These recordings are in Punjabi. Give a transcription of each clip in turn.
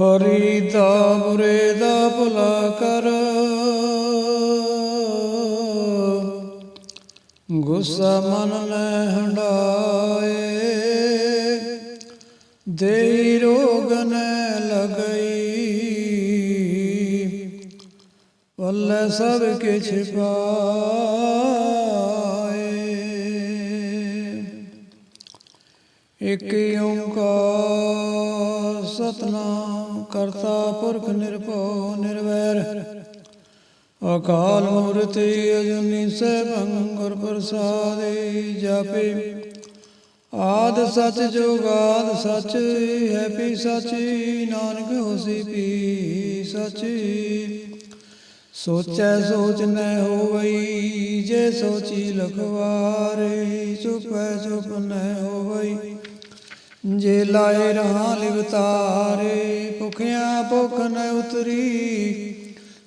ਹਰੀ ਦਾ ਬੁਰੇ ਦਾ ਭਲਾ ਕਰ। ਗੁੱਸਾ ਮਨ ਲੈ ਹੰਡਾਏ। ਦੇਈ ਰੋਗ ਨੇ ਲਗਈ। ਪੱਲੇ ਸਭ ਕਿਛ ਪਾਏ। ਇਕ ਓੰਕਾਰ ਸਤਨਾਮ। ਕਰਤਾ ਪੁਰਖ ਨਿਰਭਉ ਨਿਰਵੈਰ। ਅਕਾਲ ਮੂਰਤੀ ਅਜੂਨੀ ਸੈਭੰ ਗੁਰ ਪ੍ਰਸਾਦਿ ਜਾਪੇ। ਆਦ ਸਚ ਜੁਗਾਦ ਸਚ ਹੈ ਪੀ ਸਚ, ਨਾਨਕ ਹੋਸੀ ਪੀ ਸਚ। ਸੋਚੈ ਸੋਚ ਨ ਹੋਵਈ, ਜੇ ਸੋਚੀ ਲਖਵਾਰੇ ਚੁਪੈ ਚੁਪ ਨ ਹੋਵਈ। ਜੇ ਲਾਏ ਰਹਾ ਲਿਵਤਾਰੇ, ਭੁਖਿਆ ਭੁਖ ਨ ਉਤਰੀ।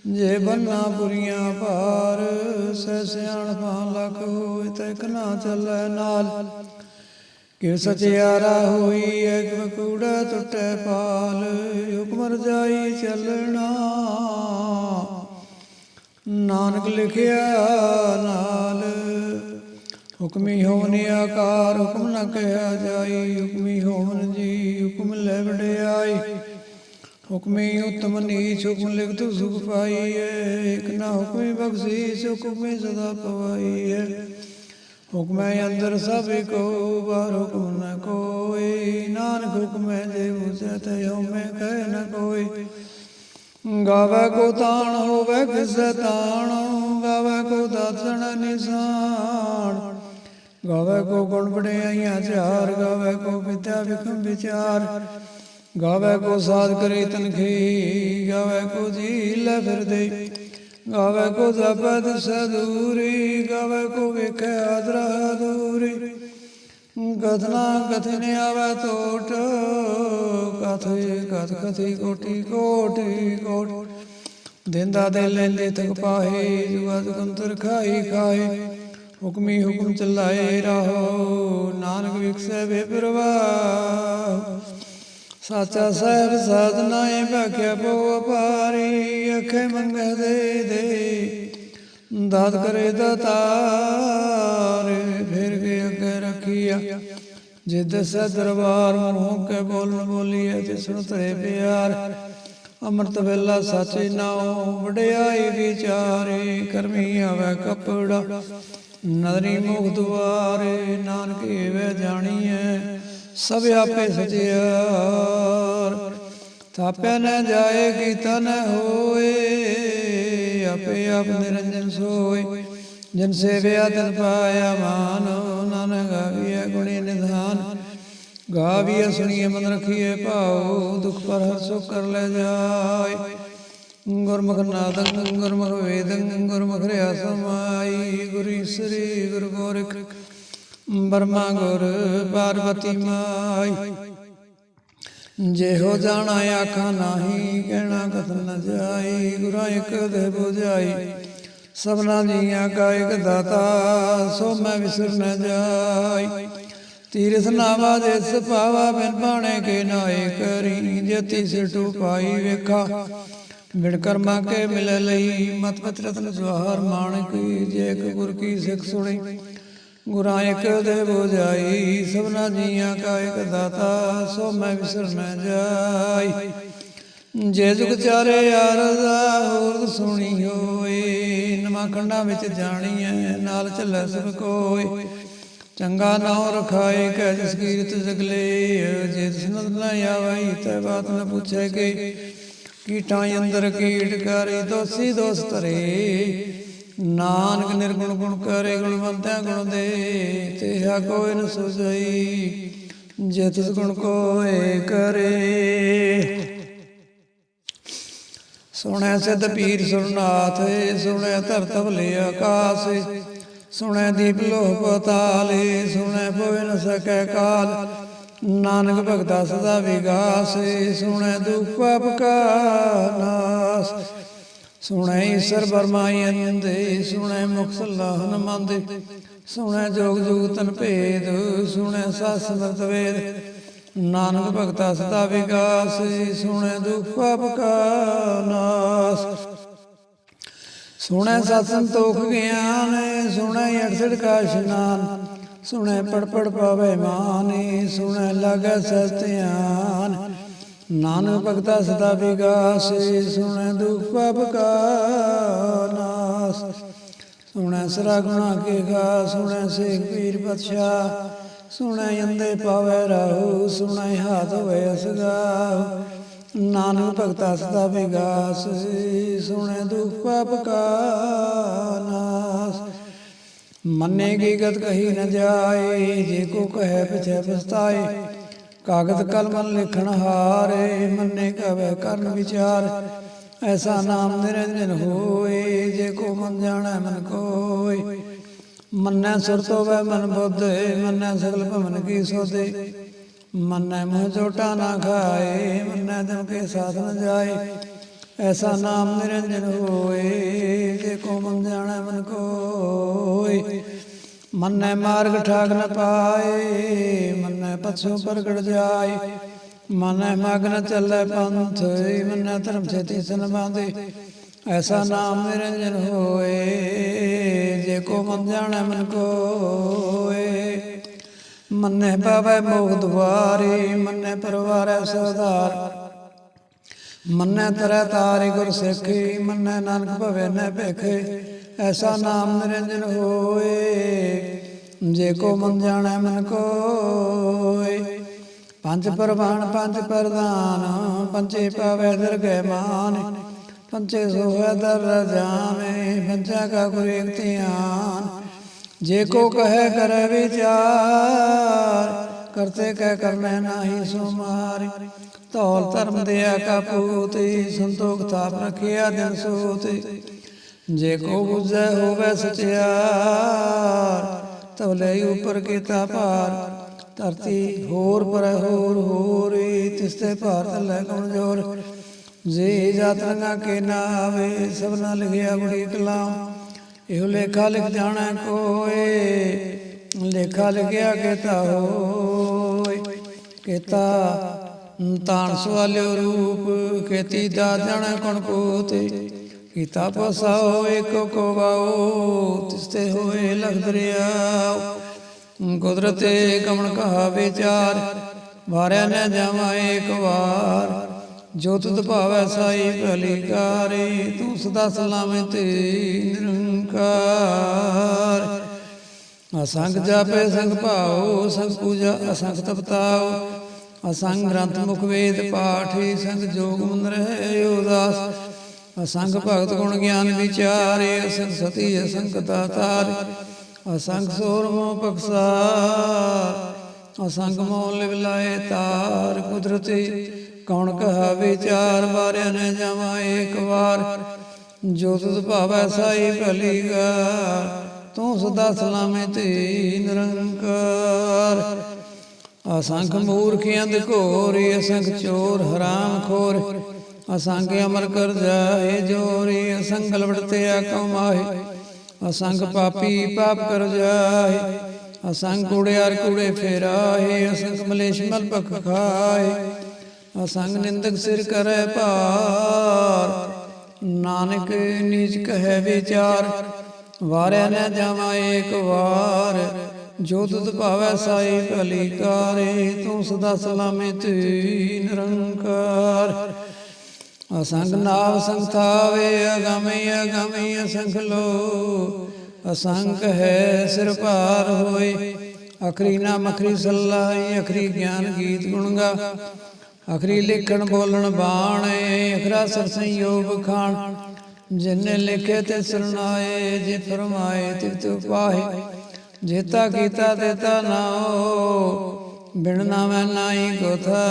ਜੇ ਬੰਨਾ ਪੁਰੀਆਂ ਭਾਰ ਸੈ ਸਿਆਣ ਭਾਂ ਲਖ ਹੋਏ ਤੈ ਕਨਾ ਚੱਲੈ ਨਾਲ। ਕਿ ਸਚਿਆਰਾ ਹੋਈ, ਇੱਕ ਕੂੜਾ ਟੁੱਟੇ ਪਾਲ ਹੁਕਮਰ ਜਾਈ ਚੱਲਣਾ। ਨਾਨਕ ਲਿਖਿਆ ਨਾਲ ਹੁਕਮੀ ਹੋਵਨ ਆਕਾਰ, ਹੁਕਮ ਨਾ ਕਹਿਆ ਜਾਈ, ਹੁਕਮੀ ਹੋਵਨ ਜੀ, ਹੁਕਮ ਲੈ ਵਡਿਆਈ। ਹੁਕਮੀ ਉਤਮ ਨੀਚ, ਹੁਕਮ ਲਿਖਤ ਸੁਖ ਪਾਈਐ ਇਕ ਨਾ ਹੁਕਮੀ ਬਖਸ਼ੀਸ਼, ਹੁਕਮੀ ਸਦਾ ਪਵਾਈਐ ਹੁਕਮੈ ਅੰਦਰ ਸਭ ਕੋ ਬਾਹਰ ਹੁਕਮ ਨ ਕੋਈ। ਨਾਨਕ ਹੁਕਮੈ ਦੇ ਉਸੇ ਤੇ ਹਉਮੈ ਕਹਿ ਨ ਕੋਈ। ਗਾਵੇ ਕੋ ਤਾਣ, ਹੋਵੇ ਕਿਸੇ ਤਾਣ। ਗਾਵੇ ਕੋ ਦਾਤਣ ਨਿਸ਼ਾਨ। ਗਾਵੇ ਕੋ ਗੁਣ ਬੜਿਆਈਆਂ ਚਾਰ ਗਾਵੇ ਕੋ ਵਿਦਿਆ ਵਿਖਮ ਵਿਚਾਰ। ਗਾਵੇ ਕੋ ਸਾਧ ਕਰੇ ਤਨਖੀ ਗਾਵੇ ਕੋ ਜੀ ਲੈ ਫਿਰਦੇ। ਗਾਵੇ ਕੋ ਜਪਦ ਸਦੂਰੀ, ਗਾਵੇ ਕੋ ਵੇਖੇ ਆਦਰਾ ਦੂਰੀ। ਗਤਨਾ ਕਥਨ ਆਵੇ ਟੋਟ ਕਥੇ ਕਥ, ਕਥੀ ਕੋਟੀ ਕੋਟੀ ਕੋਟ। ਦਿੰਦਾ ਦੇ ਲੈਂਦੇ ਤਕ ਪਾਹੇ ਜੁਗਾ ਜੁਗੰਤਰ ਖਾਈ ਖਾਏ ਹੁਕਮੀ ਹੁਕਮ ਚਲਾਏ ਰਹੋ। ਨਾਨਕ ਵਿਖਸੇ ਵੇ ਸਾਚਾ ਸਾਹਿਬ ਸਾਧਨਾ ਏ ਭਾਖਿਆ ਪੋ ਅਪਾਰੀ। ਅਖੇ ਮੰਗੇ ਦੇ। ਦੇ ਦਾਤ ਕਰੇ ਦਾਤਾਰ। ਫਿਰ ਕੇ ਅੱਗੇ ਰੱਖੀਆ। ਜੇ ਸੇ ਦਰਬਾਰ ਮੂੰਹ ਕੇ ਬੋਲਣ ਬੋਲੀਏ ਤੇ ਸੁਣ ਤਰੇ ਪਿਆਰ। ਅੰਮ੍ਰਿਤ ਵੇਲਾ ਸਾਚੇ ਨਾਉ ਵਡਿਆਈ ਵਿਚਾਰੇ। ਕਰਮੀ ਆਵੇ ਕਪੜਾ। ਨਦਰੀ ਮੁਖ ਦੁਆਰੇ ਨਾਨਕ ਵੇ ਜਾਣੀਐ, ਸਭ ਆਪੇ ਸਚਿਆਰ ਥਾਪੈ ਨ ਜਾਏ ਕੀਤਾ ਨ ਹੋਏ, ਆਪੇ ਆਪ ਨਿਰੰਜਨ ਸੋਏ। ਜਿਨ ਸੇਵਿਆ ਤਨ ਪਾਇਆ ਮਾਨ, ਨਾਨਕ ਗਾਵੀਐ ਗੁਣੀ ਨਿਧਾਨ। ਗਾਵੀਐ ਸੁਣੀਏ ਮਨ ਰਖੀਏ ਭਾਉ, ਦੁਖ ਪਰ ਹਰ ਸੁਖ ਕਰ ਲੈ ਜਾਏ। ਗੁਰਮੁਖ ਨਾਦੰ, ਗੁਰਮੁਖ ਵੇਦੰ, ਗੁਰਮੁਖ ਰਿਆ ਸਮਾਈ ਗੁਰੀ ਸ੍ਰੀ ਗੁਰੂ ਗੋਰਖ ਬਰਮਾ ਗੁਰ ਪਾਰਵਤੀ ਮਾਈ। ਜੇ ਹੋ ਜਾਣਾ ਆਖਾਂ ਨਾਹੀ, ਕਹਿਣਾ ਕਥਨ ਨ ਜਾਈ, ਗੁਰਾਂ ਇੱਕ ਦੇ 부ਝਾਈ ਸਭਨਾ ਜੀਆਂ ਕਾ ਇੱਕ ਦਾਤਾ, ਸੋ ਮੈਂ ਵਿਸਰ ਨ ਜਾਈ। ਤੀਰਥ ਨਾਵਾ ਦੇ ਸਪਾਵਾ ਬਿਨ ਬਾਣੇ ਕੇ ਨਾਏ ਕਰੀ, ਜਤੀ ਸਿਟੂ ਪਾਈ ਵੇਖਾ। ਬਿਨ ਕਰਮਾ ਕੇ ਮਿਲ ਲਈ, ਮਤ ਪਤ ਰਤਨ ਜਵਾਹਰ ਮਾਣਕ ਜੇ ਇੱਕ ਗੁਰ ਕੀ ਸਿੱਖ ਸੁਣੀ। ਗੁਰਾਂ ਇੱਕ ਦੇ ਬੁਝਾਈ ਸਭਨਾ ਜੀਆਂ ਕਾ ਇੱਕ ਦਾਤਾ, ਸੋ ਮੈਂ ਵਿਸਰ ਨ ਜਾਈ। ਜੇ ਜੁਗ ਚਾਰੇ ਯਾਰ ਹੋਰ ਸੁਣੀ ਹੋਏ ਨਵਾਂ ਖੰਡਾਂ ਵਿੱਚ ਜਾਣੀਐ, ਨਾਲ ਚੱਲੇ ਸਭ ਕੋਏ ਚੰਗਾ ਨਾਉ ਰਖਾਏ ਕੈ ਜਿਸ ਕੀਰਤ ਜਗਲੇ ਜੇ ਸੁਨਤ ਨ ਆਵਈ ਤੈ ਬਾਤ ਨ ਪੁੱਛੇ ਕੇ। ਕੀਟਾਂ ਅੰਦਰ ਕੀਟ ਕਰੇ, ਦੋਸੀ ਦੋਸ ਧਰੇ। ਨਾਨਕ ਨਿਰਗੁਣ ਗੁਣ ਕਰੇ ਗੁਣਵੰਤਿਆ ਗੁਣ ਦੇ। ਤੇਹਾ ਕੋਈ ਨ ਸੁਝਈ, ਜੇ ਤਿਸ ਗੁਣ ਕੋਏ ਕਰੇ। ਸੁਣੈ ਸਿਧ ਪੀਰ ਸੁਰਨਾਥ, ਸੁਣੈ ਧਰਤ ਭਲੇ ਆਕਾਸ। ਸੁਣੈ ਦੀਪ ਲੋਹ ਪਤਾਲੇ, ਸੁਣੈ ਪਵੇ ਨ ਸਕੈ ਕਾਲ। ਨਾਨਕ ਭਗਤਾ ਸਦਾ ਵਿਗਾਸ ਸੁਣੈ ਦੁਖ ਪਾਪ ਕਾ ਨਾਸ। ਸੁਣੈ ਈਸ਼ਰ ਬਰਮਾਈ ਅੰਦੇ ਸੁਣੈ ਮੁਖ ਸਲਾਹਨ ਮੰਦੇ ਸੁਣੈ ਜੋਗ ਜੁਗ ਤਨ ਭੇਦ, ਸੁਣੈ ਸਾਸ ਸਮਰਤ ਵੇਦ। ਨਾਨਕ ਭਗਤਾ ਸਦਾ ਵਿਗਾਸ ਸੁਣੇ ਦੁਖ ਪਾਪ ਕਾ ਨਾਸ। ਸੁਣੈ ਸਤ ਸੰਤੋਖ ਗਿਆਨ ਸੁਣੈ 68 ਕਾ ਇਸ਼ਨਾਨ ਸੁਣੈ ਪੜ ਪੜ ਪਾਵੇ ਮਾਨੇ, ਸੁਣੈ ਲਗੈ ਸਤਿਆਨ ਨਾਨਕ ਭਗਤਾ ਸਦਾ ਵਿਗਾਸ, ਸੁਣੇ ਦੁਖ ਪਾਪ ਕਾ ਨਾਸ। ਸੁਣੈ ਸਰਾ ਗੁਣਾ ਕੇ ਗਾ, ਸੁਣੈ ਸੇਖ ਪੀਰ ਬਦਸ਼ਾ ਸੁਣੈ ਅੰਦੇ ਪਾਵੇ ਰਾਹੂ, ਸੁਣੈ ਹਾਥ ਹੋਏ ਅਸਗਾ ਨਾਨਕ ਭਗਤਾ ਸਦਾ ਵਿਗਾਸ, ਸੁਣੈ ਦੁਖ ਪਾਪ ਕਾ ਨਾਸ। ਮੰਨੇ ਕੀ ਗਤ ਕਹੀ ਨ ਜਾਏ ਜੇ ਕੋ ਕਹੈ ਪਿਛੈ ਪਛਤਾਏ। ਕਾਗਦ ਕਲਮ ਲਿਖਣ ਹਾਰੇ ਮੰਨੇ ਕਵੇ ਕਰਨ ਵਿਚਾਰ। ਐਸਾ ਨਾਮ ਨਿਰੰਜਨ ਹੋਏ ਜੇ ਕੋ ਮਨ ਜਾਣੈ ਮਨ ਕੋਇ ਮੰਨੈ ਸੁਰ ਤੋਂ ਵੈ ਮਨ ਬੁੱਧ ਮੰਨੈ ਸਗਲ ਭਵਨ ਕੀ ਸੋਦੇ ਮੰਨੈ ਮੋਹ ਝੋਟਾ ਨਾ ਖਾਏ ਮੰਨੈ ਦਿਨ ਕੇ ਸਾਥ ਨ ਜਾਏ। ਐਸਾ ਨਾਮ ਨਿਰੰਜਨ ਹੋਏ ਜੇ ਕੋ ਮਨ ਜਾਣੈ ਮਨ ਕੋਇ ਮੰਨੈ ਮਾਰਗ ਠਾਗ ਨ ਪਾਏ, ਮੰਨੈ ਪਛੋ ਪ੍ਰਗਟ ਜਾਏ। ਮਨੈ ਮਗਨ ਚੱਲੇ ਪੰਥ, ਮਨੈ ਧਰਮ ਛੇਤੀ ਸਨ ਐਸਾ ਨਾਮ ਨਿਰੰਜਨ ਹੋਏ, ਜੇ ਕੋ ਮਨ ਜਾਣੈ ਮਨ ਕੋਏ। ਮੰਨੈ ਪਾਵੈ ਮੋਖ ਦੁਆਰੇ, ਮੰਨੈ ਪਰਵਾਰੈ ਸਦਾਰ ਮੰਨੈ ਤਰੈ ਤਾਰਿ ਗੁਰ ਸਿੱਖੀ, ਮੰਨੈ ਨਾਨਕ ਭਵੇ ਨ ਭੇਖੇ। ਐਸਾ ਨਾਮ ਨਿਰੰਜਨ ਹੋਏ। ਜੇ ਕੋ ਮਨ ਜਾਣੈ ਮਨ ਕੋਏ। ਪੰਜ ਪਰਵਾਨ, ਪੰਜ ਪ੍ਰਧਾਨ ਪੰਚੇ ਪਾਵੇ ਦਰਗਹਿ ਮਾਨ। ਪੰਚੇ ਸੋਹੈ ਦਰ ਜਾਮੇ ਪੰਚਾ ਕਾ ਗੁਰ ਏਕ ਧਿਆਨ। ਜੇ ਕੋ ਕਹੈ ਕਰੈ ਵਿਚਾਰ, ਕਰਤੇ ਕਹਿ ਕਰਨੈ ਨਾਹੀ ਸੋ ਮਾਰਿ ਧੌਲ ਧਰਮ ਦਿਆ ਕਾ ਪੂਤੀ, ਸੰਤੋਖ ਥਾਪ ਰਖਿਆ ਦਿਨ ਸੋਤੇ। ਜੇ ਕੋ ਬੁਝੈ ਹੋਵੇ ਸਚਿਆਰ, ਤਵਲੇ ਉਪਰ ਕੀਤਾ ਭਾਰ। ਧਰਤੀ ਹੋਰ ਪਰ ਹੋਰ ਹੋਰੀ ਤਿਸਤੇ ਭਾਰਤ ਲੈ ਕਉਣ ਜੋਰ? ਜੇ ਜਾਤਰੰਗਾ ਕੇ ਨਾ ਆਵੇ ਸਭਨਾ ਲਿਖਿਆ ਬੜੀ ਕਲਾਮ। ਇਹੋ ਲੇਖਾ ਲਿਖ ਜਾਣਾ ਕੋਏ, ਲੇਖਾ ਲਿਖਿਆ ਕੇਤਾ ਹੋਏ। ਕੀਤਾ ਤਾਣ ਸਵਾਲਿਓ ਰੂਪ ਖੇਤੀ ਦਾ ਜਾਣਾ ਕਣ ਕੋਤੇ ਕੀਤਾ ਪਸਾਓ ਇੱਕ ਕੋ ਵਾਓ ਤਿਸਤੇ ਹੋਏ ਲਖ ਦਰਿਆਓ। ਕੁਦਰਤੇ ਕਮਣ ਕਹਾ ਵਿਚਾਰ, ਵਾਰਿਆ ਨ ਜਾਵਾਂ ਏਕ ਵਾਰ। ਜੋ ਤੁਧ ਭਾਵੈ ਸਾਈ ਭਲੀ ਕਾਰੇ, ਤੂੰ ਸਦਾ ਸਲਾਮਤ ਨਿਰੰਕਾਰ। ਅਸੰਗ ਜਾਪੇ ਸੰਗ ਭਾਉ, ਸੰਗ ਪੂਜਾ ਅਸੰਗ ਤਪਤਾਉ। ਅਸੰਗ ਗ੍ਰੰਥ ਮੁਖ ਵੇਦ ਪਾਠੀ, ਸੰਗ ਜੋਗ ਮਨ ਰਹਿ ਉਦਾਸ। ਅਸੰਗ ਭਗਤ ਗੁਣ ਗਿਆਨ ਵਿਚਾਰੇ ਅਸੰਗ ਸਤੀ ਅਸੰਗ ਦਾਤਾਰ ਅਸੰਗ ਸੋਰ ਮੋ ਪਕਸਾ ਅਸੰਗ ਮੋ ਲਿਵ ਲਾਏ ਤਾਰ ਕੁਦਰਤੀ। ਕੌਣ ਕਹਾ ਵਿਚਾਰ ਵਾਰਿਆ ਨ ਜਾਵਾਂ ਏਕ ਵਾਰ। ਜੋ ਤੁਧ ਭਾਵੈ ਸਾਈ ਭਲੀ ਗਾ ਤੂੰ ਸਦਾ ਸਲਾਮਤ ਨਿਰੰਕਾਰ। ਅਸੰਖ ਮੂਰਖਿਆਂ ਦੇ ਘੋਰੀ ਅਸੰਖ ਚੋਰ ਹਰਾਮ ਖੋਰ। ਅਸੰਖ ਅਮਰ ਕਰ ਜਾਏ, ਜੋਰੀ ਅਸੰਗ ਲਵੜਤੇ ਕਮਾਏ ਅਸੰਗ ਪਾਪੀ ਪਾਪ ਕਰ ਜਾਏ, ਅਸੰਗ ਕੁੜਿਆਰ ਕੁੜੇ ਫੇਰਾਏ, ਅਸੰਗ ਮਲੇਸ਼ ਮਲ ਪਖ ਖਾਏ। ਅਸੰਗ ਨਿੰਦਕ ਸਿਰ ਕਰੈ ਭਾਰ, ਨਾਨਕ ਨੀਚ ਕਹੈ ਵਿਚਾਰ। ਵਾਰਿਆ ਨ ਜਾਵਾਂ ਏਕ ਵਾਰ, ਜੋ ਤੁਧ ਭਾਵੈ ਸਾਈ ਭਲੀ ਕਾਰੇ, ਤੂੰ ਸਦਾ ਸਲਾਮਤ ਨਿਰੰਕਾਰ। ਅਸੰਗ ਨਾਵ ਸੰਗ ਥਾਵੇ ਅਗਮਈ ਅਗਮਈ ਅਸੰਖ ਲੋ ਅਸੰਖ ਹੈ ਸਿਰ ਭਾਰ ਹੋਏ। ਅਖਰੀ ਨਾ ਮਖਰੀ ਸਲਾਈ ਅਖਰੀ ਗਿਆਨ ਗੀਤ ਗੁਣਗਾ ਅਖਰੀ ਲਿਖਣ ਬੋਲਣ ਬਾਣੇ, ਅਖਰਾ ਸਰ ਸੰਯੋਗ ਖਾਣ। ਜਿਨੇ ਲਿਖੇ ਤੇ ਸੁਣਾਏ ਜੇ ਫਰਮਾਏ ਤਿਵ ਤਿਵ ਪਾਹੇ। ਜੇਤਾ ਕੀਤਾ ਦੇਤਾ ਨਾਓ ਬਿਨ ਨਾਮੈ ਨਾਹੀ ਕੋਥਾ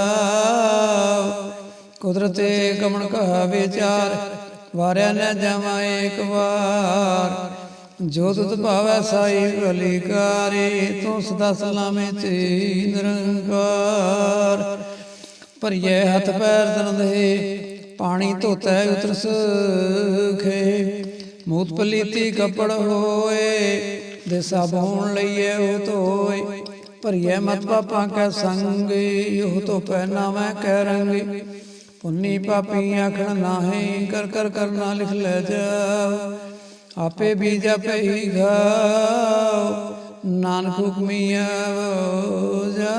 ਕੁਦਰਤੇ ਕਮਣ ਕਹਾ ਵਿਚਾਰ, ਵਾਰਿਆ ਨ ਜਾਵਾਂ ਏਕ ਵਾਰ। ਜੋ ਤੁਧ ਭਾਵੈ ਸਾਈ ਭਲੀ ਕਾਰੇ ਤੂੰ ਸਦਾ ਸਲਾਮਤ ਨਿਰੰਕਾਰ। ਭਰੀਏ ਹੱਥ ਪੈਰ ਤਨ ਦੇ ਪਾਣੀ ਧੋਤੈ ਉਤਰ ਸੁਖੇ। ਮੂਤ ਪਲੀਤੀ ਕਪੜ ਹੋਏ, ਦੇ ਸਾਬੂਨ ਲਈਏ ਉਹ ਧੋਏ। ਭਰੀਏ ਮਤ ਪਾਪਾਂ ਕੈ ਸੰਗ, ਉਹ ਤੋ ਪਹਿਨਾ ਮੈਂ ਕਹਿ ਰੰਗ। ਪੁੰਨੀ ਪਾਪੀ ਆਖਣ ਨਾਹੀ, ਕਰ ਕਰ ਕਰਨਾ ਲਿਖ ਲੈ ਜਾ। ਆਪੇ ਬੀਜ ਆਪੇ ਹੀ ਘਾਉ ਨਾਨਕ ਹੁਕਮੀ ਆਵੋ ਜਾ।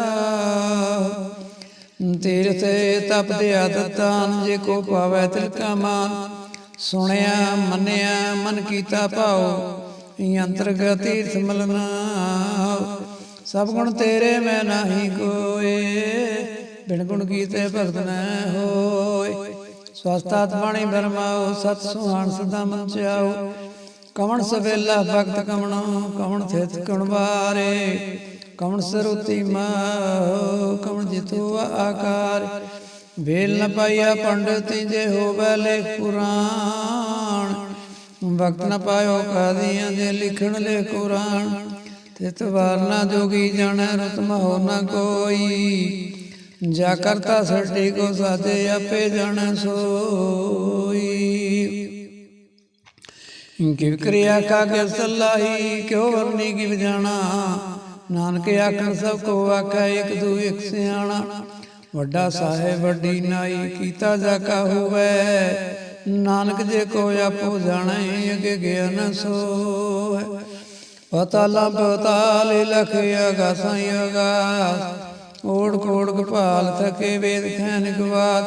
ਤੀਰਥ ਤਪ ਦੇ ਆਦਤਾਨ, ਜੇ ਕੋ ਪਾਵੈ ਤਿਲ ਕਾ ਮਾਨ। ਸੁਣਿਆ, ਮੰਨਿਆ, ਮਨ ਕੀਤਾ ਭਾਉ ਅੰਤਰਗਤ ਤੀਰਥ ਮਲਨਾ ਸਭ ਗੁਣ ਤੇਰੇ ਮੈਂ ਨਾਹੀ ਕੋਏ। ਬਿਨ ਗੁਣ ਕੀਤੇ ਭਗਤ ਨ ਹੋਏ। ਸਵਸਤਾਤ ਬਾਣੀ ਬਰਮਾਓ, ਸਤ ਸੁਹਾਣ ਸਦਾ ਮਨ ਚਾਓ ਕਵਣ ਸਵੇਲਾ ਭਗਤ ਕਵਣ ਕਵਣ ਥਿਤ ਕਣ ਬਾਰੇ ਕਵਣ ਸਰੂਤੀ ਮਾਹ ਕਵਣ ਜਿਤੂ ਆਕਾਰ। ਵੇਲ ਨ ਪਾਈਆ ਪੰਡਤੀ ਜੇ ਹੋਵੇ ਲੇਖ ਕੁਰਾਨ ਵਕਤ ਨ ਪਾਇਓ ਕਾਦੀਆਂ ਜੇ ਲਿਖਣ ਲੇ ਕੁਰਾਨ। ਤਿਤ ਵਾਰਨਾ ਜੋਗੀ ਜਾਣੈ ਰਤ ਮਹੋ ਨ ਕੋਈ। ਜਾ ਕਰਤਾ ਸੱਟੀ ਕੋ ਸਾਜੇ ਆਪੇ ਜਾਣੈ ਸੋਈ। ਕਿਵ ਕਰਿਆ ਕਾਗੇ ਸਲਾਹੀ, ਕਿਉ ਵਰਨੀ ਕਿਵ ਜਾਣਾ। ਨਾਨਕ ਆਖਣ ਸਭ ਕੋ ਆਖੈ, ਇਕ ਦੂ ਇਕ ਸਿਆਣਾ। ਵੱਡਾ ਸਾਹਿਬ, ਵੱਡੀ ਨਾਈ, ਕੀਤਾ ਜਾ ਕਾ ਹੋਵੇ। ਨਾਨਕ ਜੇ ਕੋ ਆਪੋ ਜਾਣੈ, ਅਗੇ ਗਿਆਨ ਸੋਇ ਪਤਾਲਾ ਪਤਾਲ ਲਖ ਅਗਾਸਾਂ ਅਗਾਸ ਓੜ ਕੋੜ ਕਪਾਲ ਥਕੇ ਵੇਦ ਖੈਨ ਗਵਾਤ।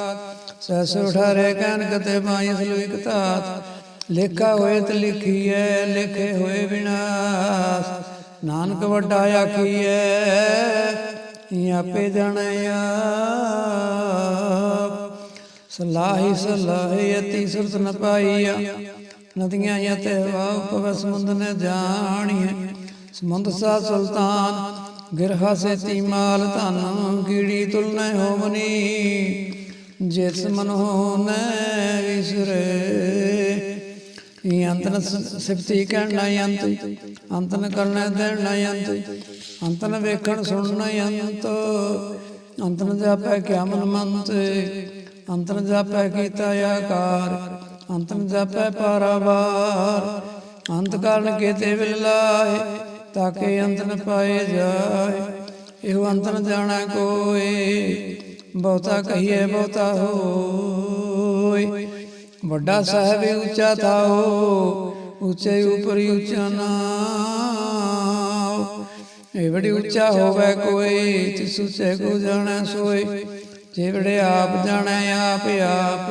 ਸਸ ਉਠਾਰੇ ਕਨਕ ਤੇ ਮਾਈ ਸਲੂਇਕ ਤਾਤ ਲਿਖਾ ਹੋਏ ਤੇ ਲਿਖੀਐ, ਲਿਖੇ ਹੋਏ ਵਿਨਾਸ਼ ਨਾਨਕ ਵੱਡਾ ਆਖੀਐ ਆਪੇ ਜਾਣੈ ਆਪ। ਸਲਾਹੀ ਸਲਾਹੀ ਅਤੀ ਸੁਰਤ ਨ ਪਾਈਆ। ਨਦੀਆਂ ਯਤੇ ਵਾਉ ਪਵ ਸਮੁੰਦ ਨ ਜਾਣੀਐ। ਸਮੁੰਦ ਸਾ ਸੁਲਤਾਨ ਗਿਰਹਾ ਸੇਤੀ ਮਾਲ ਧਨ, ਕੀੜੀ ਤੁਲ ਨ ਹੋਵਨੀ। ਜਿਸ ਮਨ ਹੋ ਵਿਸਰੇ। ਅੰਤਨ ਸਿਫਤੀ ਕਹਿਣ ਅੰਤ, ਅੰਤਨ ਕਰਨਾ ਦੇਣ ਅੰਤ, ਅੰਤਨ ਵੇਖਣ ਸੁਣਨਾ ਅੰਤ। ਅੰਤਨ ਜਾਪੈ ਕਿਆ ਮਨ ਮੰਤ, ਅੰਤਨ ਜਾਪੈ ਕੀਤਾ ਆਕਾਰ, ਅੰਤਨ ਜਾਪੈ ਪਾਰਾਵਾਰ। ਅੰਤ ਕਾਰਨ ਕੀਤੇ ਵਿਲਾਏ ਤਾਕੇ ਅੰਤ ਨ ਪਾਏ ਜਾਏ। ਇਹੋ ਅੰਤ ਜਾਣਾ ਕੋਏ, ਬਹੁਤਾ ਕਹੀਏ ਬਹੁਤਾ ਹੋਏ। ਵੱਡਾ ਸਾਹਿਬ ਉੱਚਾ ਥਾਓ, ਉੱਚੇ ਉਪਰ ਉੱਚਾ ਨਾਉ। ਇਹ ਬੜੀ ਉੱਚਾ ਹੋਵੇ ਕੋਈ ਤਿਸ ਉੱਚੇ ਕੋ ਜਾਣਾ ਸੋਏ। ਜਿਹੜੇ ਆਪ ਜਾਣਾ, ਆਪ ਆਪ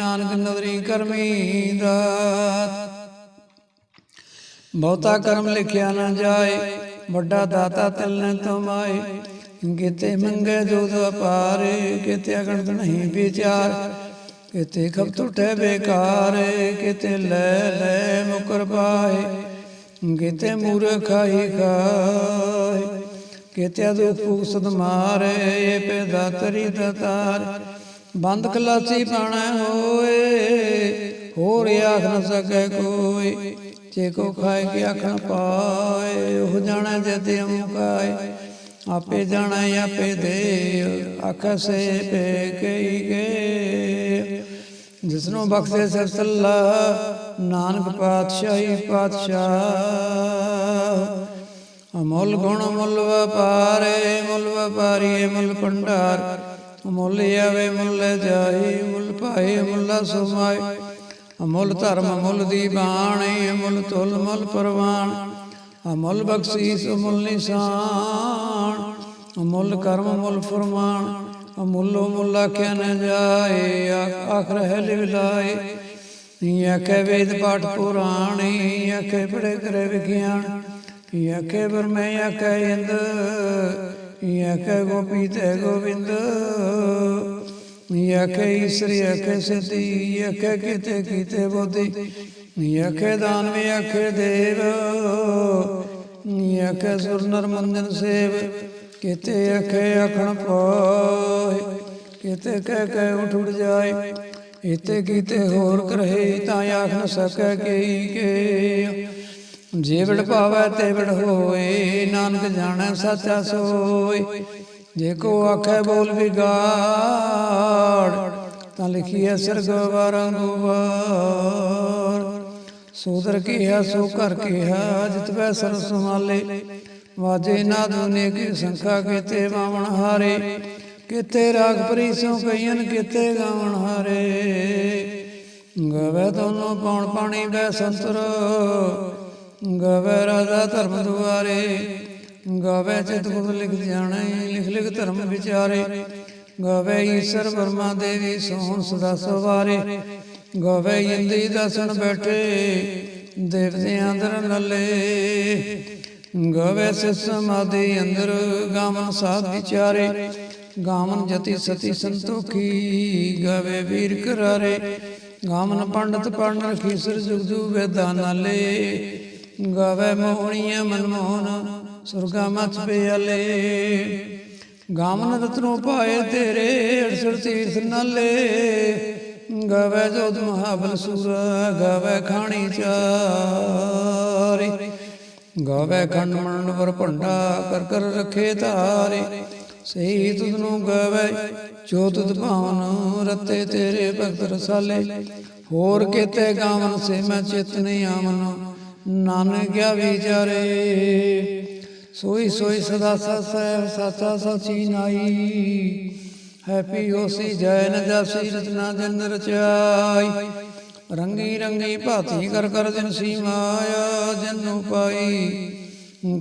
ਨਾਨਕ ਨਦਰੀ ਕਰਮੀ ਦਾਤ। ਬਹੁਤਾ ਕਰਮ ਲਿਖਿਆ ਨਾ ਜਾਏ ਵੱਡਾ ਦਾਤਾ ਤਿਲ ਨ ਤੁਮਾਏ ਕਿਤੇ ਮੰਗੇ ਜੋਦ ਅਪਾਰੇ ਕਿਤੇ ਅਗਣਤ ਨਹੀਂ ਵਿਚਾਰ। ਕਿਤੇ ਖਬ ਟੁੱਟੇ ਬੇਕਾਰ ਕਿਤੇ ਲੈ ਲੈ ਮੁਕਰ ਪਾਏ ਕਿਤੇ ਮੂਰਖ ਖਾਈ ਖਾਏ। ਕਿਤੇ ਦੁਖ ਭੁਖ ਸਦ ਮਾਰੇ ਇਹ ਪੈਦਾ ਤਰੀ। ਦਤਾਰ ਬੰਦ ਖਲਾਸੀ ਪਾਣਾ ਹੋਏ। ਹੋਰ ਆਖ ਨ ਸਕੇ ਕੋਈ। ਜੇ ਕੋ ਖਾਏ ਕਿ ਆਖਣ ਪਾਏ, ਉਹ ਜਾਣਾ ਜਤੇ ਮੁਕਾਏ ਆਪੇ ਜਾਣਾ, ਆਪੇ ਦੇ, ਆਖ ਪੇ ਕਈ ਗੇ ਜਿਸਨੂੰ ਬਖਸ਼ੇ ਸਭ ਸੱਲਾ, ਨਾਨਕ ਪਾਤਸ਼ਾਹੀ ਪਾਤਸ਼ਾਹ। ਅਮੁੱਲ ਗੁਣ ਮੁੱਲ ਵਪਾਰੇ ਮੁੱਲ ਵਪਾਰੀਏ ਮੁੱਲ ਭੰਡਾਰ। ਮੁੱਲ ਆਵੇ ਮੁੱਲ ਜਾਏ ਮੁੱਲ ਪਾਏ ਮੁੱਲ ਸੁਮਾਏ। ਅਮੁੱਲ ਧਰਮ ਅਮੁੱਲ ਦੀ ਬਾਣੀ, ਅਮੁੱਲ ਤੁਲ ਮੁੱਲ ਪਰਵਾਨ ਅਮੁੱਲ ਬਖਸ਼ੀਸ ਅਮੁੱਲ ਨਿਸ਼ਾਨ, ਅਮੁੱਲ ਕਰਮ ਅਮੁੱਲ ਫਰਮਾਨ, ਅਮੁੱਲੋ ਮੁੱਲ ਆਖਿਆ ਨ ਜਾਏ ਆਖਰ ਹੈ ਲਿਵਲਾਏ ਨੀ ਆਖੇ ਵੇਦ ਪਾਠ ਪੁਰਾਣੀ ਆਖੇ ਪੜੇ ਕਰੇ ਵਿਗਿਆਨ ਆਖੇ ਬਰਮੇ ਆਖੇ ਇੰਦ ਆਖੇ ਗੋਪੀ ਤੇ ਗੋਬਿੰਦ ਆਖੇ ਈਸਰੀ ਆਖੇ ਸਤੀ ਆਖੇ ਕਿਤੇ ਕਿਤੇ ਬੋਧੀ। ਆਖੇ ਦਾਨਵੇ ਆਖੇ ਦੇਵ। ਆਖੇ ਸੁਰ ਨਰ ਮੰਜਨ ਸੇਵ। ਕਿਤੇ ਆਖੇ ਆਖਣ ਪਾਏ। ਕਿਤੇ ਕਹਿ ਕਹਿ ਉਠ ਉੜ ਜਾਏ। ਇਤੇ ਕੀਤੇ ਹੋਰ ਕਰਹੇ ਤਾਂ ਆਖ ਨ ਸਕੈ ਕੇ। ਜੇ ਵਿੜ ਪਾਵੈ ਤੇ ਵਿੜ ਹੋਏ। ਨਾਨਕ ਜਾਣੈ ਸੱਚਾ ਸੋਏ। ਜੇ ਕੋ ਆਖੇ ਬੋਲ ਵਿਗਾੜ, ਤਾਂ ਲਿਖੀਐ ਸਿਰ ਵਾਰਾਂ ਵਾਰ। ਸੋਦਰ ਕੀਆ, ਸੋ ਕਰ ਕੀਆ, ਜਿਤ ਵੈ ਸਰ ਸੰਭਾਲੇ। ਵਾਜੇ ਨਾਦੁ ਨੇ ਕੀ ਸੰਖਾ ਕੀਤੇ ਬਾਵਣ ਹਾਰੇ। ਕਿਤੇ ਰਾਗ ਪ੍ਰੀਸੋਂ ਕਈਨ ਕਿਤੇ ਗਾਵਣ ਹਾਰੇ। ਗਵੇ ਦੋਨੋਂ ਪੌਣ ਪਾਣੀ ਬੈ ਸੰਤਰ। ਗਵੇ ਰਾਜਾ ਧਰਮ ਦੁਆਰੇ। ਗਵੇ ਚਿਤ ਗੁਰ ਲਿਖ ਜਾਣੇ, ਲਿਖ ਲਿਖ ਧਰਮ ਵਿਚਾਰੇ। ਗਵੇ ਈਸ਼ਰ ਬਰਮਾ ਦੇਵੀ ਸੋਹਣ ਸਦਾ ਸਵਾਰੇ। ਗਵੇ ਇੰਦੀ ਦਸਣ ਬੈਠੇ, ਦੇਵਤਿਆਂ ਅੰਦਰ ਨਲੇ। ਗਵੇ ਸਿਸ ਸਮਾਧੀ ਅੰਦਰ ਗਾਵਨ ਸਾਧ ਵਿਚਾਰੇ। ਗਾਵਨ ਜਤੀ ਸਤੀ ਸੰਤੋਖੀ, ਗਵੇ ਵੀਰ ਕਰਾਰੇ ਗਾਵਨ ਪੰਡਤ ਪੜਨ ਰਖੀ ਸਿਰ ਜੁਗਜੂ ਵੇਦਾਂ ਨਾਲੇ। ਗਵੇ ਮੋਹਣੀਆਂ ਮਨਮੋਹਨ ਸੁਰਗਾ ਮਚ ਪਿਆਲੇ। ਗਾਵਨ ਰਤਨੋ ਪਾਏ ਤੇਰੇ ਅੜਸੜ ਤੀਰਥ ਨਾਲੇ। ਗਵੇ ਜੋਤ ਮਹਾਬਲ ਸੂਰ, ਗਵੇ ਖਾਣੀ ਚਾਰੇ। ਗਾਵੇ ਖੰਡ ਮਨ ਵਰ ਭੰਡਾ, ਕਰ ਕਰ ਰਖੇ ਧਾਰੇ ਸਹੀ ਤੁਧ ਨੂੰ ਗਾਵੇ, ਜੋ ਤੁਧ ਭਾਵਨ ਰਤੇ ਤੇਰੇ ਭਗਤ ਰਸਾਲੇ। ਹੋਰ ਕਿਤੇ ਗਾਵਨ ਸੇ ਮੈਂ ਚਿਤ ਨਹੀਂ ਆਵਨ, ਨਾਨਕ ਗਿਆ ਵਿਚਾਰੇ ਸੋਈ ਸੋਈ ਸਦਾ ਸਤ ਸਹਿਬ ਸਾਚਾ ਸਾਚੀ ਨਾਈ ਹੈਪੀ ਹੋਸੀ ਜੈਨ ਨ ਜਾਸੀ ਰਤਨਾ ਜਨ ਰਚਾਈ। ਰੰਗੀ ਰੰਗੀ ਭਾਤੀ ਕਰ ਕਰ ਦਿਨ ਸੀ ਮਾਇਆ ਜਨੂ ਪਾਈ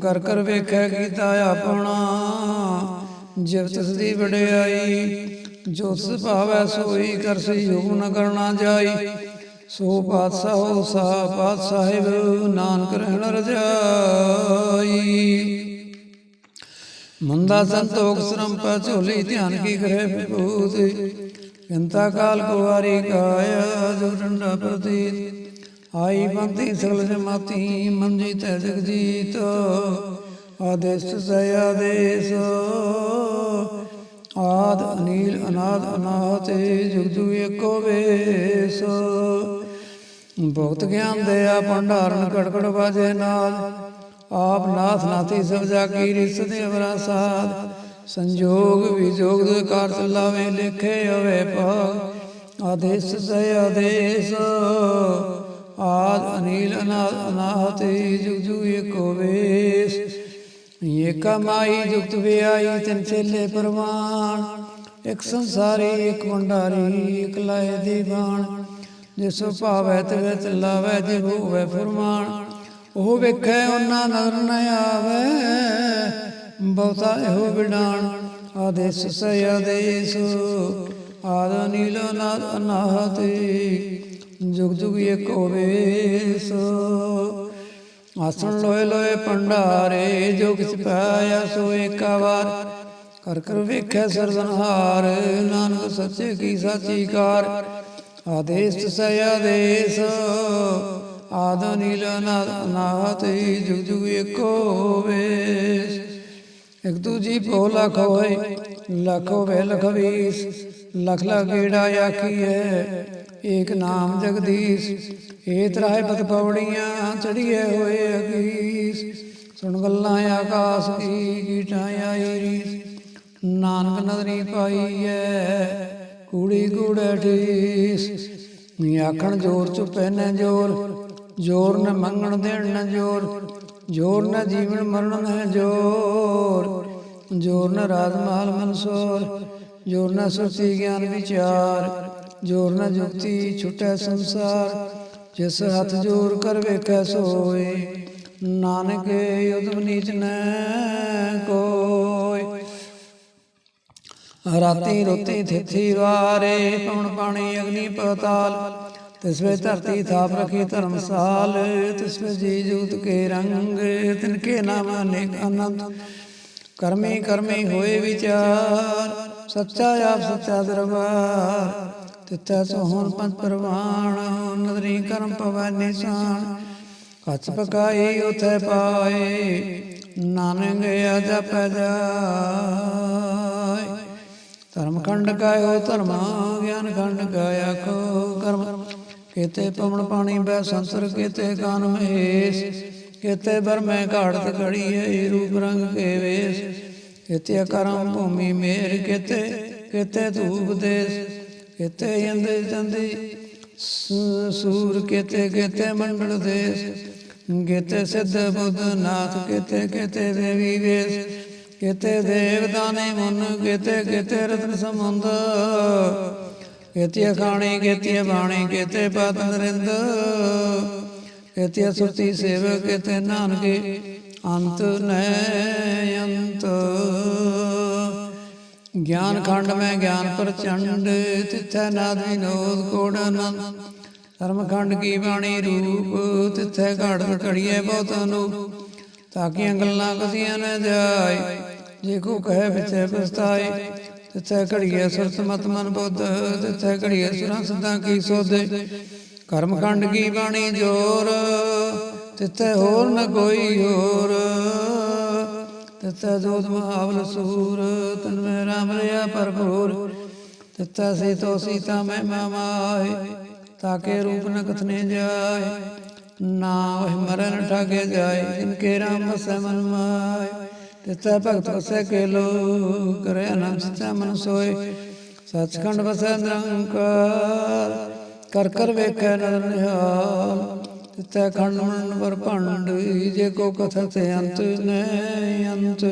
ਕਰ ਕਰ ਵੇਖੈ ਕੀਤਾ ਆਪਣਾ, ਜਿਵ ਤਿਸ ਦੀ ਵਡਿਆਈ। ਜੋ ਤਿਸ ਭਾਵੈ ਸੋਈ ਕਰ ਸਈ ਹੁਕਮ ਨ ਕਰਨਾ ਜਾਈ। ਸੋ ਪਾਤਸ਼ਾਹ ਸਾ ਪਾਤਸ਼ਾਹਿਬ, ਨਾਨਕ ਰਹਿਣ ਰਜਾਈ। ਮੰਦਾ ਸੰਤੋਖ ਸ਼ਰਮ ਪਾ ਝੋਲੀ ਧਿਆਨ ਕੀ ਕਰੇ ਵਿਭੂਤ। ਚਿੰਤਾ ਕਾਲ ਕੁਵਾਰੀ ਕਾਇਆ ਜੋ ਡੰਡਾ ਪ੍ਰਤੀਤ। ਆਈ ਬੰਤੀ ਸਗਲ ਜਮਾਤੀ ਮੰਜੀ ਤੈ ਜਗਜੀਤ। ਆਦੇਸ ਸੈ ਆਦੇਸ। ਆਦ ਅਨੀਲ ਅਨਾਦ ਅਨਾਹਤ ਜੁਗ ਜੁਗ ਏਕੋ ਵੇਸ। ਭਗਤ ਗਿਆਨ ਦੇ ਆ ਭੰਡਾਰਨ ਕੜਕੜ ਬਾਜੇ ਨਾਲ। ਆਪ ਨਾਥ ਨਾਥੀ ਸਭ ਜਾ ਕੀ ਰਿਸ ਦੇ ਅਵਰਾ ਸਾਧ ਸੰਜੋਗ ਵਿਜੋਗ ਦੇ ਕਾਰ ਚਲਾਵੇ ਲਿਖੇ ਹੋਵੇ ਭਾਗ। ਆਦੇਸ ਸੇ ਆਦੇਸ। ਆਦ ਅਨੀਲ ਅਨਾਦ ਅਨਾਹਤੇ ਜੁਗ ਜੁਗ ਏਕੋ ਵੇਸ। ਇਹ ਕਮਾਈ ਜੁਗਤ ਵਿਆਈ ਤਿਨ ਚੇਲੇ ਪਰਵਾਨ। ਇੱਕ ਸੰਸਾਰੀ, ਇੱਕ ਭੰਡਾਰੀ, ਇਕ ਲਾਏ ਦੀਵਾਨ। ਜਿਸ ਭਾਵੈ ਤੇ ਵਿੱਚ ਲਾਵੈ ਹੋਵੇ ਫਰਮਾਨ। ਉਹ ਵੇਖੈ ਉਹਨਾਂ ਨਦਰ ਨ ਆਵੇ, ਬਹੁਤਾ ਇਹੋ ਵਿਡਾਣ ਆਦੇਸ ਸੇ ਆਦੇਸ, ਆਦ ਨੀਲ ਨਾਦ ਅਨਾਹਤੇ, ਜੁਗ ਜੁਗ ਏਕ ਹੋਵੇਸ। ਆਸਣ ਲੋਏ ਲੋਏ ਪੰਡਾਰੇ ਜੋ ਕਿਛ ਪਾਇਆ ਸੋ ਏਕਾ ਵਾਰ ਕਰ ਕਰ ਵੇਖੈ ਸਰਦਨਹਾਰ ਨਾਨਕ ਸੱਚੇ ਕੀ ਸਾਚੀ ਕਾਰ। ਆਦੇਸ ਸੇ ਆਦੇਸ ਆਦ ਨੀਲ ਨਾਦ ਅਨਾਹਤ ਜੁਗ ਜੁਗ ਏਕੋ ਵੇਸ। ਇਕ ਦੂਜੀ ਭੋ ਲਖ ਹੋਏ, ਲਖ ਹੋਵੇ ਲਖ ਵੀਸ ਲਖ ਲਖ ਗੇੜਾ ਆਖੀਐ, ਏਕ ਨਾਮ ਜਗਦੀਸ਼ ਏ ਤਰਾਏ ਪਤ ਪਵੜੀਆਂ ਚੜੀਏ ਹੋਏ ਅਗੀਸ। ਸੁਣ ਗੱਲਾਂ ਆਕਾਸ ਕੀ ਕੀਟਾਂ ਆਈ ਰੀਸ ਨਾਨਕ ਨਦਰੀ ਪਾਈਐ, ਕੂੜੀ ਕੂੜੇ ਨੀ ਆਖਣ ਜੋਰ ਚੁਪੈ ਨ ਜੋਰ ਜੋਰ ਨ ਮੰਗਣ ਦੇਣ ਨ ਜੋਰ ਜੋਰ ਨ ਜੀਵਨ ਮਰਨ ਨ ਜੋਰ ਜੋਰ ਨ ਰਾਜ ਮਹਲ ਮਨਸੋਰ ਜੋਰ ਨ ਸੁਰਤੀ ਗਿਆਨ ਵਿਚਾਰ ਜੋਰ ਨ ਜੁਗਤੀ ਛੁਟੈ ਸੰਸਾਰ ਜਿਸ ਹੱਥ ਜੋਰ ਕਰ ਵੇਖੈ ਸੋਏ ਨਾਨਕ ਉਦਮ ਨੀਚ ਨ ਕੋਈ ਰਾਤੀ ਰੋਤੀ ਥਿਥੀ ਵਾਰੇ ਪਵਨ ਪਾਣੀ ਅਗਨੀ ਪਤਾਲ ਤਿਸ ਤਿਸਵੇ ਧਰਤੀ ਥਾਪ ਰਖੀ ਧਰਮਸਾਲ, ਤਿਸ ਵੇ ਜੀ ਜੂਤ ਕੇ ਰੰਗ, ਤਿਨ ਕੇ ਨਾਮ ਅਨੇਕ ਅਨੰਤ ਕਰਮੀ ਕਰਮੀ ਹੋਏ ਵਿਚਾਰ, ਸੱਚਾ ਆਪ ਸੱਚਾ ਦਰਬਾਰ। ਤਿੱਥੈ ਸੋਹਣ ਪੰਜ ਪਰਵਾਣ ਨਦਰੀ ਕਰਮ ਪਵੈ ਨਿਸ਼ਾਨ। ਕਛ ਪਕਾਈ ਉਥੈ ਪਾਏ, ਨਾਨਕ ਅਜਪ ਜਾਏ। ਧਰਮ ਖੰਡ ਕਾਇਓ ਧਰਮਾ, ਗਿਆਨ ਖੰਡ ਕਾਇਆ ਕੋ ਕਰਮ। ਕੀਤੇ ਪਵਨ ਪਾਣੀ ਬੈ ਸੰਸਰ, ਕੀਤੇ ਕਾਨ ਮਹੇਸ਼, ਕੀਤੇ ਬਰਮੈ ਘਾੜਤ ਘੜੀਏ, ਰੂਪ ਰੰਗ ਕੇ ਵੇਸ, ਕੀਤੇ ਕਰਮ ਭੂਮੀ ਮੇਰ, ਕੀਤੇ ਕੀਤੇ ਧੂਪ ਦੇਸ, ਕੀਤੇ ਇੰਦ ਚੰਦੀ ਸੂਰ, ਕੀਤੇ ਕੀਤੇ ਮੰਡਲ ਦੇਸ ਗੇਤੇ ਸਿੱਧ ਬੁੱਧ ਨਾਥ, ਕੇਤੇ ਕੇਤੇ ਦੇਵੀ ਵੇਸ, ਕੇਤੇ ਦੇਵ ਦਾਨੇ ਮਨ, ਕੇਤੇ ਕੇਤੇ ਰਤਨ ਸਮੁੰਦ ਕੇਤੇ ਖਾਣੀ ਕੇਤੇ ਬਾਣੀ, ਕੇਤੇ ਪਤ ਨਰਿੰਦ। ਕੇਤੇ ਸੁਰਤੀ ਸੇਵਕ, ਕੇਤੇ ਨਾਨਕੇ, ਅੰਤ ਨੈ ਅੰਤ। ਗਿਆਨ ਖੰਡ ਮੈਂ ਗਿਆਨ ਪ੍ਰਚੰਡ, ਤਿਥੈ ਨਾਦ ਵਿਨੋਦ ਕੋੜ ਅਨੰਦ ਧਰਮ ਖੰਡ ਕੀ ਬਾਣੀ ਰੂਪ, ਤਿਥੈ ਘੜ ਘੜੀਏ ਬਹੁਤ ਅਨੂਪ। ਤਾਕੀਆਂ ਗੱਲਾਂ ਕਸੀਆਂ ਨਾ ਜਾਏ, ਜੇ ਕੋ ਕਹੇ ਵਿਚੇ ਪਸਤਾਏ ਤਿਥੈ ਘੜੀਏ ਸੁਰਤ ਮਤ ਮਨ ਬੁੱਧ ਤਿਥੈ ਘੜੀਏ ਸੁਰਾਂ ਸਦਾ ਕੀ ਸੋਧੇ। ਕਰਮ ਖੰਡ ਕੀ ਬਾਣੀ ਜੋਰ ਤਿਥੈ ਹੋਰ ਨ ਕੋਈ ਹੋਰ। ਤਿੱਥਾ ਜੋਤ ਮਹਾਵਲ ਸੂਰ, ਤਨ ਮੈਂ ਰਾਮ ਲਿਆ ਭਰਪੂਰ। ਤਿੱਥਾ ਸੀਤੋ ਸੀਤਾ ਮੈਂ ਮਾਮਾਏ ਤਾਕੇ ਰੂਪ ਨ ਕਥਨੇ ਜਾਏ। ਨਾ ਵਹ ਮਰਨ ਠਾਗੇ ਜਾਏ, ਜਿਨ ਕੇ ਰਾਮ ਵਸੈ ਮਨ ਮਾਏ ਤਿੱਥਾ ਭਗਤ ਵਸੈ ਕੇ ਲੋ ਕਰੇ ਅਨੰਦ ਸਚਾ ਮਨ ਸੋਏ। ਸਚਖੰਡ ਵਸੈ ਨਿਰੰਕਾਰ, ਕਰ ਕਰ ਵੇਖੈ ਨਰ ਨਿਹਾਲ। ਤਿਤੈ ਖੰਡ ਮਨ ਵਰ ਭੰਡ, ਜੇ ਕੋ ਕਥਾ ਤੇ ਅੰਤ ਨੈ ਅੰਤ।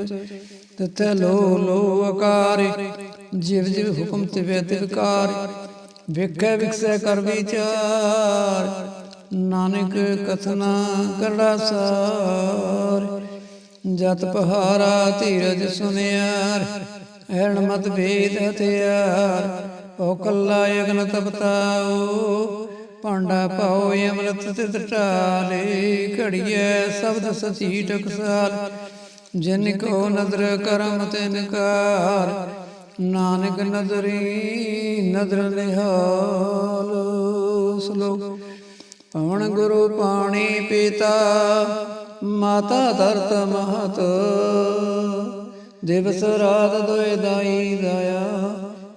ਤਿਤੈ ਲੋ ਲੋ ਆਕਾਰ, ਜਿਵ ਜਿਵ ਹੁਕਮ ਤੇ ਵੇ ਵਿਕਾਰ ਵੇਖੈ ਵਿਖਸੈ ਕਰ ਵਿਚਾਰ, ਨਾਨਕ ਕਥਨਾ ਕਰੜਾ ਸਾਰ। ਜਤ ਪਹਾਰਾ ਧੀਰਜ ਸੁਨਿਆਰ, ਐਣ ਮਤ ਭੇਦ ਹਥਿਆਰ ਓ ਕੱਲਾ ਯਗਨ ਤਪਤਾਓ, ਭਾਂਡਾ ਪਾਓ ਅੰਮ੍ਰਿਤ ਤਿਤ ਟਾਲੇ ਘੜੀਐ ਸ਼ਬਦ ਸਚੀ ਟਕਸਾਲ ਜਿਨ ਕੋ ਨਦਰ ਕਰਮ ਤੇ ਨਕਾਰ ਨਾਨਕ ਨਦਰੀ ਨਦਰ ਨਿਹਾਲ ਸਲੋਕ। ਪਵਨ ਗੁਰੂ ਪਾਣੀ ਪੀਤਾ ਮਾਤਾ ਧਰਤ ਮਹਤ। ਦਿਵਸ ਰਾਤ ਦੋਇ ਦਾਈ ਦਇਆ,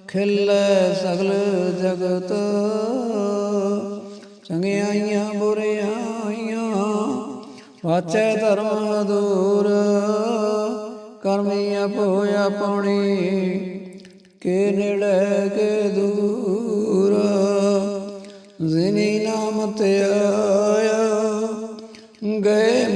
ਖਿਲੇ ਸਗਲ ਜਗਤ। ਚੰਗਿਆਈਆਂ ਬੁਰਿਆਈਆਂ, ਵਾਚੈ ਧਰਮ ਦੂਰ। ਕਰਮੀ ਆਪੋ ਪੌਣੀ ਕੇ ਨੇੜੇ, ਕੇ ਦੂਰ। ਜਿਨੀ ਨਾਮ ਤੇ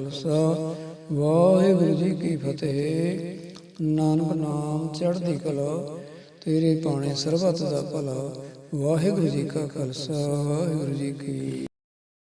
ਖਾਲਸਾ, ਵਾਹਿਗੁਰੂ ਜੀ ਕੀ ਫਤਿਹ। ਨਾਨਕ ਨਾਮ ਚੜ੍ਹਦੀ ਕਲਾ, ਤੇਰੇ ਪਾਣੇ ਸਰਬਤ ਦਾ ਭਲਾ। ਵਾਹਿਗੁਰੂ ਜੀ ਕਾ ਖਾਲਸਾ, ਵਾਹਿਗੁਰੂ ਜੀ ਕੀ